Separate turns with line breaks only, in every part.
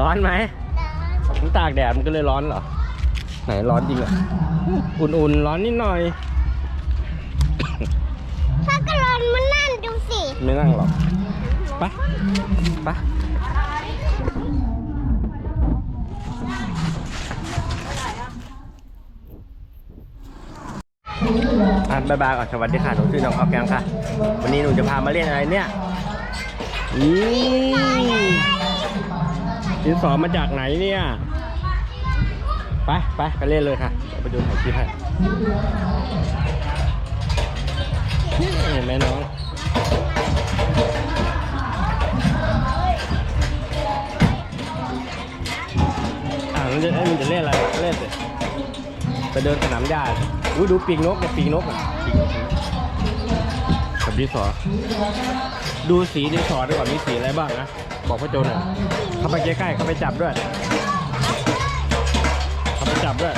ร้อนไหมมันตากแดดมันก็เลยร้อนเหรอ ไหนร้อนจริงอะ อุ่นๆ ร้อนนิดหน่อย
ถ้ากระรอนมันนั่นดูสิ
ไม่นั่งหรอก ไป ไปอะบายบายก่อนสวัสดีค่ะ หนูชื่อน้องออฟแกงค่ะ วันนี้หนูจะพามาเล่นอะไรเนี่ยนี่ ดินสอมาจากไหนเนี่ย ไปไปไปเล่นเลยค่ะเดี๋ยวไปดูถ่ายคลิปให้เห็นไหมน้องอ่ามันจะมันจะเล่นอะไรเล่นสิไปเดินสนามหญ้าอุ้ยดูปีกนกกับปีกนกอะปีกนก ดินสอ ดูสีดินสอดีกว่ามีสีอะไรบ้างนะ บอกพ่อโจหน่อยเข้าไปใกล้ๆเข้าไปจับด้วยเข้าไปจับด้วย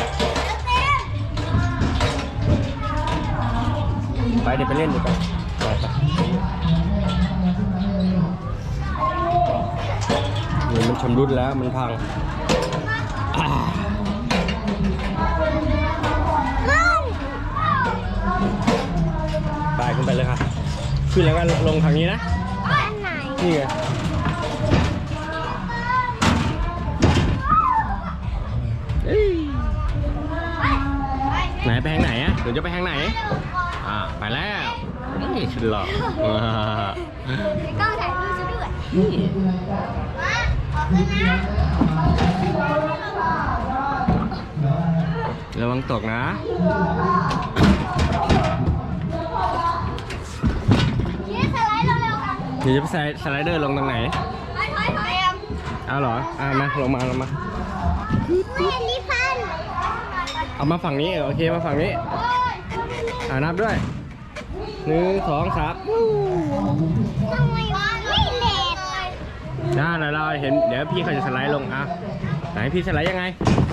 ไปเดี๋ยวไปเล่นดีกว่าไปไปนี่มันชำรุดแล้วมันพังอ่า
ลุง
ไปขึ้นไปเลยค่ะ ขึ้นแล้วก็ลงทางนี้นะ
อันไหน
นี่ไงเอ้ยไหนไปทางไหนอะเดี๋ยวจะไปทางไหน อ่า ไปแล้วนี่ชุดหล่อว้า
กล้องถ่ายรูปซะด้วย
นี่
มาขอบคุณนะ
ระวังตกนะ
นี่สไลด์เร็วๆกัน
เดี๋ยวจะไปสไลสไลเดอร์ลงตรงไหน
ถอยถอยถอย
เอาเหรอ อ่ามาลงมาลงมา
ไม่เห็นดิฟัน
เอามาฝั่งนี้เออโอเคมาฝั่งนี้
โอ้ย
อ่านับด้วยหนึ่งสองสาม
ทำไมไม่เลด
น่าเดี๋ยวเราเห็นเดี๋ยวพี่เขาจะสไลด์ลงอะไหนพี่สไลด์ยังไง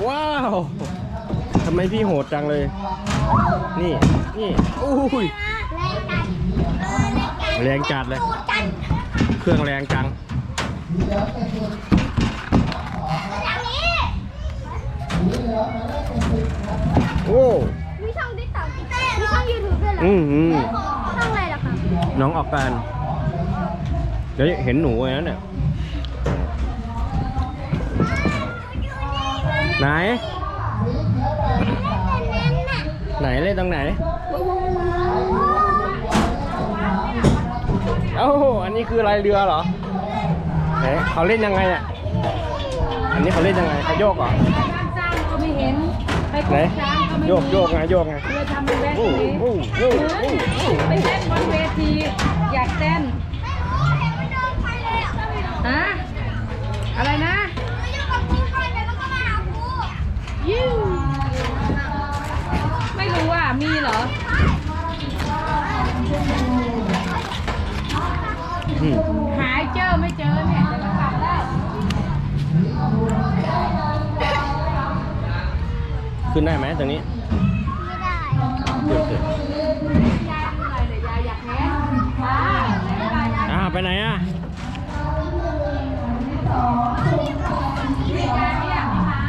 ว้าวทำไมพี่โหดจังเลย นี่นี่อุ้ย
แรงกัน
แรงจัดเลย
ดูกัน
เครื่องแรงจัง
อย่างนี้
โอ้
มีช่องติ๊กต็อกมีช่องยูทูบด้วยเหรอ
อืมอืม
ช่องอะไรล่ะคะ
น้องออกกันเดี๋ยวเห็นหนูไอ้นั่นเนี่ยไหน ไหนเล่นตรงไหน เอ้าอันนี้คืออะไรเรือเหรอไหนเขาเล่นยังไงอะ อันนี้เขาเล่นยังไงเขาโยกเหรอ
ช้างก็ไม่เห็น ไปก
ไหน
ดช้างก็ไม่
โยกโยกไงโยกไง
เพื่อทำเป็นแบ
โอ้
บนี้
โอ้โอ้โอ้โอ้
ไปเต้นบนเวที อยากเต้นฮะอะไรนะยิ้วไม่รู้อะมีเหรอ หายเจอไม่เจอเนี่ยจะมากลับแล้ว
ขึ้นได้ไหมตรงนี้ขึ้นขึ้น
ยายเหนื่อยเลยยายอยากแพ้ป้าแล้วยายยาย
อ่าไปไหนอะ
ยายไม่อยากมา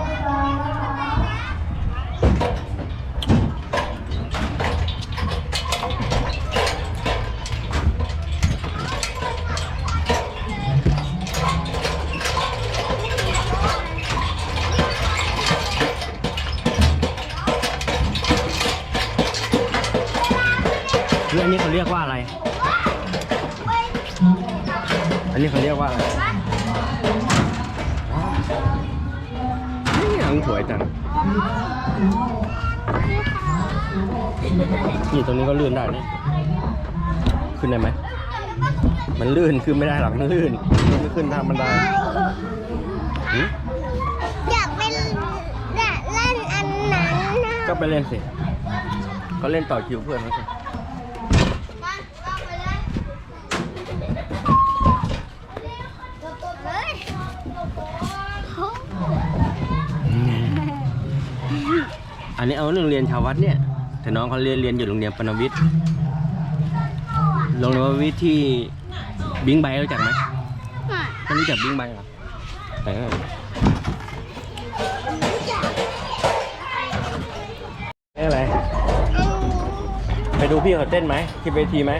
เอันนี้เขาเรียกว่าอะไรนี่หนังสวยจังนี่ตรงนี้ก็ลื่นได้นี่ขึ้นได้ไหม มันลื่นขึ้นไม่ได้หรอกมันลื่นมันไม่ขึ้นทางบันไดหือ
อยากเป็นอยากเล่นอันนั้นนะ
ก็ไปเล่นสิ ก็เล่นต่อคิวเพื่อนเขาสิ
เฮ้ย
อั นนี้เอาโรงเรียนชาววัดเนี่ย แต่น้องเขาเรียนเรียนอยู่โรงเรียนปนวิทย์ลงเรียนววิทย์ที่บิงไบรู้จักไหมไม่รู้จักบิงไบเหรอแต่อะไร ไปดูพี่เขาเต้นไหมที่เวทีไหม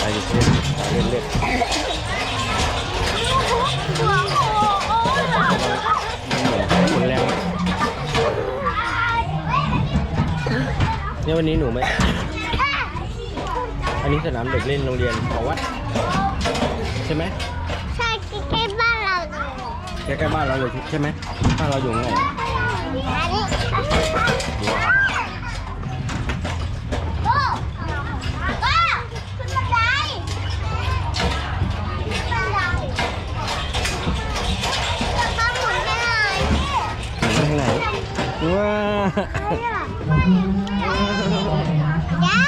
ไปดิเล่นเล่นเล่น
ห
มุนแรงไหมเนี่ยวันนี้หนูไหม อันนี้สนามเด็กเล่นโรงเรียนของวัดใช่ไหม
ใช่ใกล้บ้านเราเลย
ใกล้ๆบ้านเราเลยใช่ไหมบ้านเราอยู่ไหน
อันนี้โว้าย้า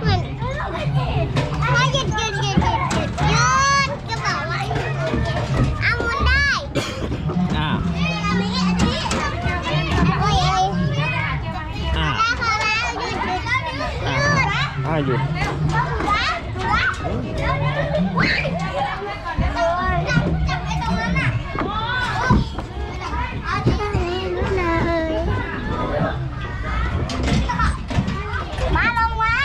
เหมือนถ้าหยุดหยุดหยุดหยุดหยุดหยุดก็บอกว่าเอาหมุนได้
อ่า
อันนี้อันนี้โอ้ย
อ่า
ได้พอแล้วหยุดหยุดหยุด
อ่าหยุด
จับไอ้ตรงนั้นอะเอาที่นี่เลยมาลงมา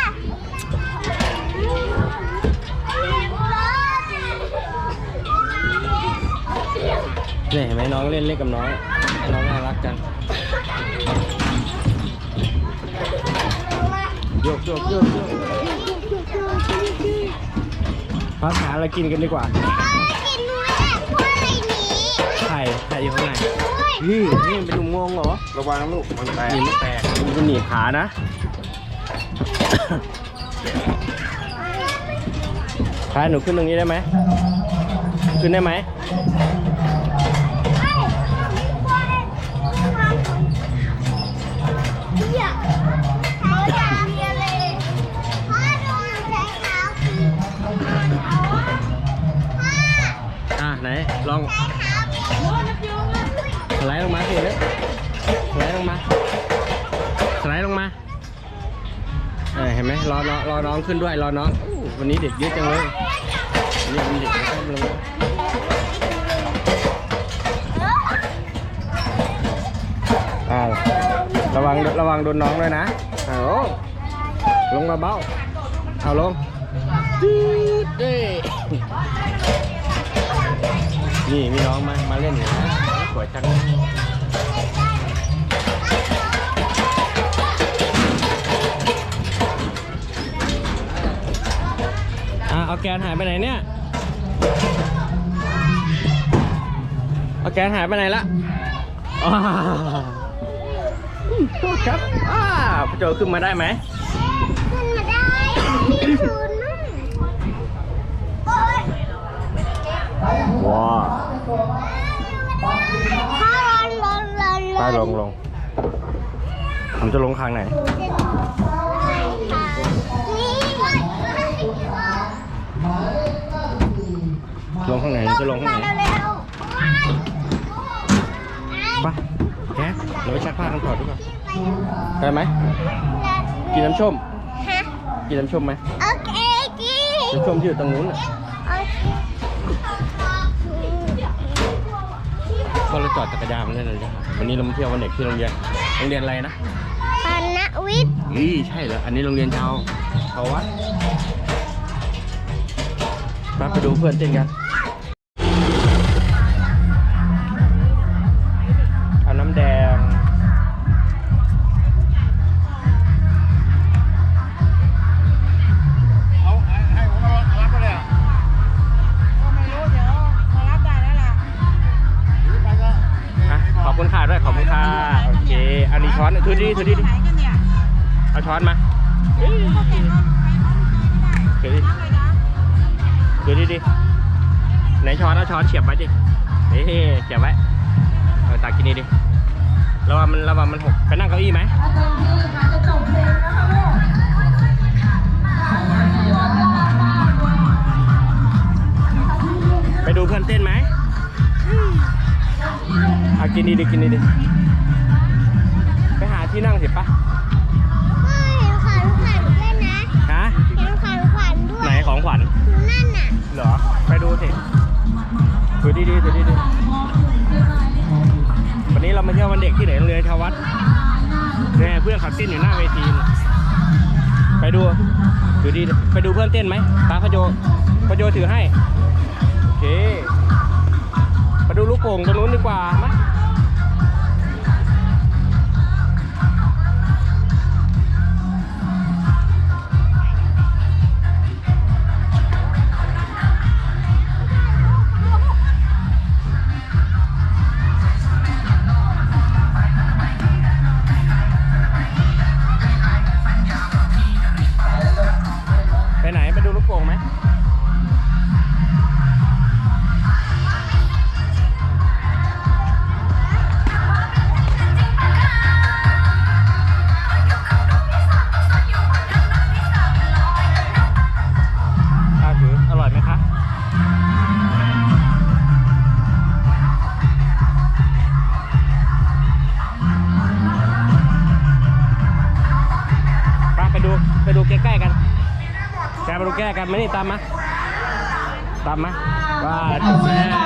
เนี่ยเห็นไหมน้องเล่นเล่นกับน้อง น้องน่ารักจังโยกโยกโยกโยกพักหาอะไรกินกันดีกว่า
กินด้วยแหละพวอะไรนี้
ไข่ไข่อยู่ข้างในนี่นี่เป็นหนุ่มงงเหรอ
ระวังนะลูกมันแตก
หนีไม่แตกมันจะหนีขานะพาหนูขึ้นตรงนี้ได้ไหม ขึ้นได้ไหม
ลอ
งสไลด์ลงมาสิเลยสไลด์ลงมาสไลด์ลงมาเออเห็นไหมรอน้องรอน้องขึ้นด้วยรอน้องวันนี้เด็กเยอะจังเลยวันนี้มีเด็กเยอะจังเลยอ้าวระวังระวังโดนน้องด้วยนะเอาลงมาเบ้าเอาลงจี๊ดเด้ นี่มีน้องมา มาเล่นอยู่นะสวยจังอะเอาแกนหายไปไหนเนี่ย เอาแกนหายไปไหนละอ้าวโทษครับ อ้าพี่โจขึ้นมาได้ไหม
ขึ้นมาได้ที่ศูนย์นั่นโอ๊ย
ว้า
พ่อร้อนร้อนร้อน
ไปลงลงผมจะลงคางไหน
นี่
ลงข้างไหนจะลงข้างไหน
เร็ว
ไปแกเราไปชักผ้ากันก่อนดีกว่าได้ไหม
ๆ
กินน้ำส้ม
ฮะ
กินน้ำส้มไหม
โอเคจี
น้ำส้มที่อยู่ตรงนู้นน่ะ ก็เราจอดจักรยานมาเล่นเลยจ้ะวันนี้เรามาเที่ยววันเด็กที่โรงเรียนโรงเรียนอะไรนะ
ปานวิทย์
นี่ใช่เหรออันนี้โรงเรียนชาวชาววัดมาไปดูเพื่อนเต้นกัน ถือดิดิ
เอา
ช้อนมา
เขา
ถือดิ
เลยนะ
ถือดีดิไหนช้อนเอาช้อนเฉียบไว้ดิเฮ้เฉียบไว้เอาตักกินนี่ดิระวังมันระวังมันหกไปนั่งเก้าอี้ไหมไปดูเพื่อนเต้นไหมเอากินดีดีกินดีดี ไปหาที่นั่งสิปะ
พ่อเห็นขวัญขวัญด้วยนะ
ฮะ
เห็นขวัญขวัญด้วย
ไหนของขวัญ
ดูนั่นน่ะ
เหรอไปดูสิดูดีดีดูดีดีวันนี้เรามาเที่ยววันเด็กที่ไหนโรงเรียนชาววัดเนี่ยเพื่อนเขาเต้นอยู่หน้าเวทีน่ะไปดูดูดีไปดูเพื่อนเต้นไหมตาพระโจพระโจถือให้โอเคไปดูลูกโป่งตรงนู้นดีกว่ามา ก้กันไหมนี่ตามมาตามมาว่า
เอามือหน่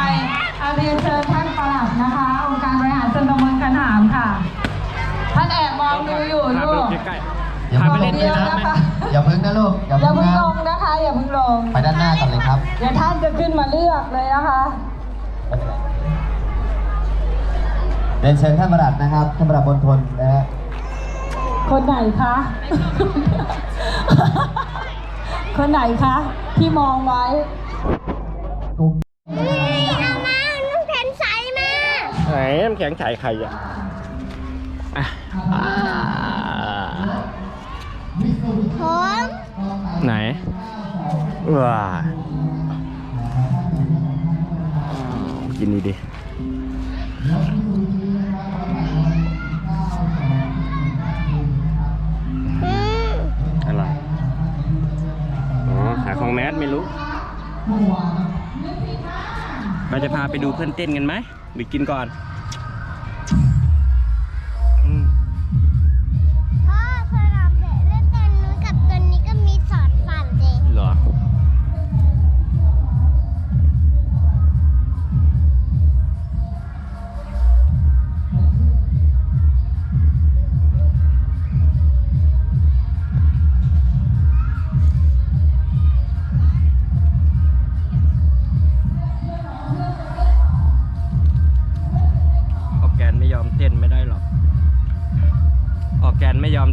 อยเอาเรียนเชิญท่านปลัดนะคะ องค์การบริหารส่วนตำบลกันหามค่ะ ท่านแอบมองดูอยู่
พาไป
ลู
ดู
ก
ใกล้ๆพาไปเล่น
เดี
กี
ยว
ฬา
นะ
ไหม
คะ
อย่าพึ่งนะลูกอย่า
อย่า
พึ่ง
เพิ่ง
นะ
ลงนะคะ อย่าเพิ่งลง
ไปด้านหน้าก่อนเลยครับ
เดี๋ยวท่านจะขึ้นมาเลือกเลยนะคะ
เรียนเชิญท่านประหลัดนะครับท่านประหลัดบนทนนะฮะ
คนไหนคะ คนไหนคะ ที่มองไว้
นี่เอามาน้ำแข็งใสมา
ไหนน้ำแข็งใสใครอะอะอ่า
ผม
ไหนว้ากินดีดิ หาของแมสไม่รู้เราจะพาไปดูเพื่อนเต้นกันไหมหรือกินก่อน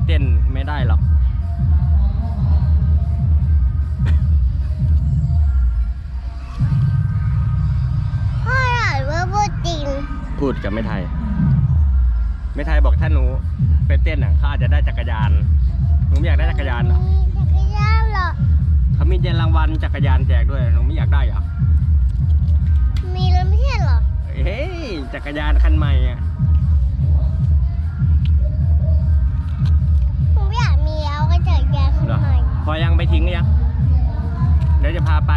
เต้น
ไม่ได้หรอก
พ่ออร่อยเวอร์พูดจริง
พูดกับไม่ไทย ไม่ไทยบอกถ้าหนูไปเต้นอะเขาอาจจะได้จักรยาน หนูไม่อยากได้จักรยานเหรอ
มีจักรยานเหรอ
เขามีเจนรางวัลจักรยานแจกด้วย หนูไม่อยากได้เหรอ
มีแล้วไม่ใช่เหรอ
เฮ้ยจักรยานคันใหม่อะ พอยังไปทิ้งหรือยังเดี๋ยวจะพาไป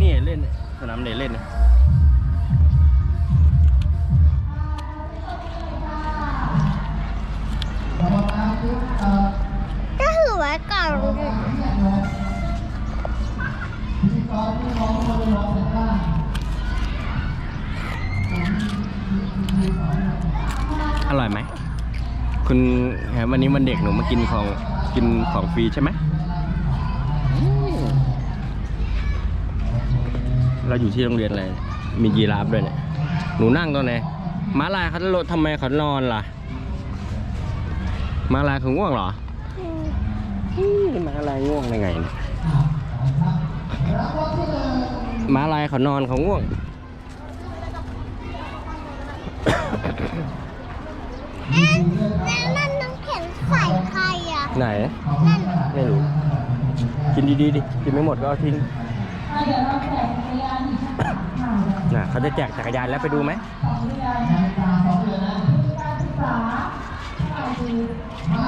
นี่เล่นสนามเด็กเล่นนะ
ก็คือไว้ก่อน
อร่อยไหม คุณเห็นวันนี้วันเด็กหนูมากินของ กินของฟรีใช่ไหม เราอยู่ที่โรงเรียนอะไร มียีราฟด้วยเนี่ย หนูนั่งตรงไหนม้าลายเขาจะลดทำไมเขานอนล่ะม้าลายเขาง่วงเหรอมม้าลายง่วงได้ไงเนี่ยม้าลายเขานอนเขาง่วง
แล้วนั่นน้ำแข็งใส่ใคร
ไหน
นั่น
ไม่รู้ กินดีๆดิ กินไม่หมดก็เอาทิ้ง
เดี๋ยวเราแจกจักรยานอีกค่ะ
น่ะเขาจะแจกจักรยานแล้วไปดูไหม
สองเดือนการศึกษาเราคือห้า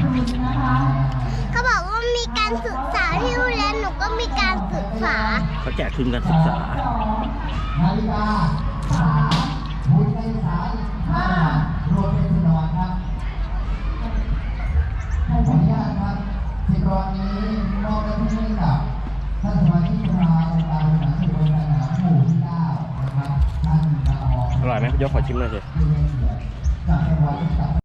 ทุนนะคะ
เขาบอกว่ามีการศึกษาที่โรงเรียนหนูก็มีการศึกษา
เขาแจกทุนการศึกษา
สองนาฬิกาสา ม
อบหน้าที่ให้กับท่านสมาชิกสภาองค์การบริหารส่วนตำบลนาหนามหมู่ที่เก้านะครับท่านละอง
อร่อยไหมยกขอชิมหน่อยสิ
เพื่อให้เกียรติจากจังหวัด